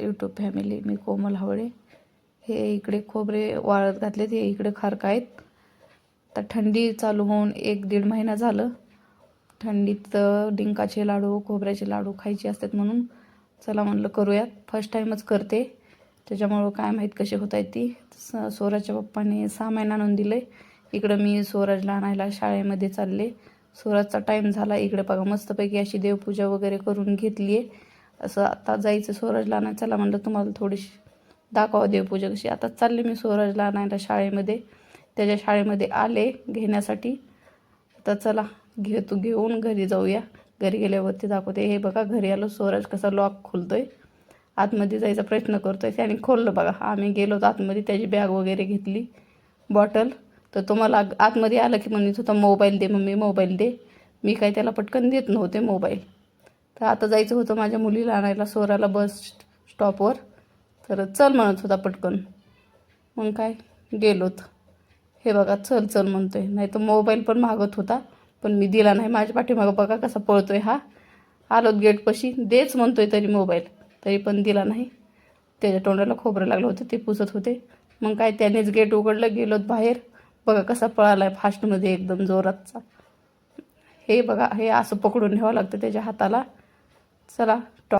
YouTube family मी कोमल हावळे. हे इकडे खोबरे वाळत घातले हे इकडे खारक आहेत. तर थंडी चालू होऊन एक दीड महिना झालं. थंडीत डिंकाचे लाडू खोबऱ्याचे लाडू खायचे असतात म्हणून चला म्हणलं करूयात. फर्स्ट टाईमच करते. त्याच्यामुळं काय माहीत कसे होत आहेत ती. स स्वराच्या पप्पाने महिना आणून दिले इकडं मी स्वराजला आणायला शाळेमध्ये चालले. स्वराजचा टाईम झाला. इकडे बघा मस्तपैकी अशी देवपूजा वगैरे करून घेतली आहे असं आता जायचं स्वराजला आणायला चला म्हणलं तुम्हाला थोडीशी दाखवा देवपूजा कशी आता चालले मी स्वराजला आणायला शाळेमध्ये. त्याच्या शाळेमध्ये आले घेण्यासाठी. आता चला घेतो घेऊन घरी जाऊया. घरी गेल्यावरती दाखवते. हे बघा घरी आलो स्वराज कसा लॉक खोलतोय. आतमध्ये जायचा प्रयत्न करतोय. त्याने खोललं बघा. आम्ही गेलो तर आतमध्ये त्याची बॅग वगैरे घेतली. बॉटल तर तुम्हाला आतमध्ये आलं की म्हणत होता मोबाईल दे मम्मी मोबाईल दे. मी काय त्याला पटकन देत नव्हते मोबाईल तर आता जायचं होतं माझ्या मुलीला आणायला सोराला बस स्टॉपवर तर चल म्हणत होता पटकन. मग काय? गेलोत. हे बघा चल चल म्हणतोय. नाही तर मोबाईल पण मागत होता पण मी दिला नाही. माझ्या पाठीमागं बघा कसा पळतोय हा. आलोत गेटपाशी देच म्हणतोय तरी मोबाईल तरी पण दिला नाही. त्याच्या तोंडाला खोबरं लागलं होतं ते पुसत होते. मग काय त्यानेच गेट उघडलं गेलोत बाहेर. बघा कसा पळाला आहे फास्टमध्ये एकदम जोरातचा. हे बघा हे असं पकडून ठेवावं लागतं त्याच्या हाताला. चला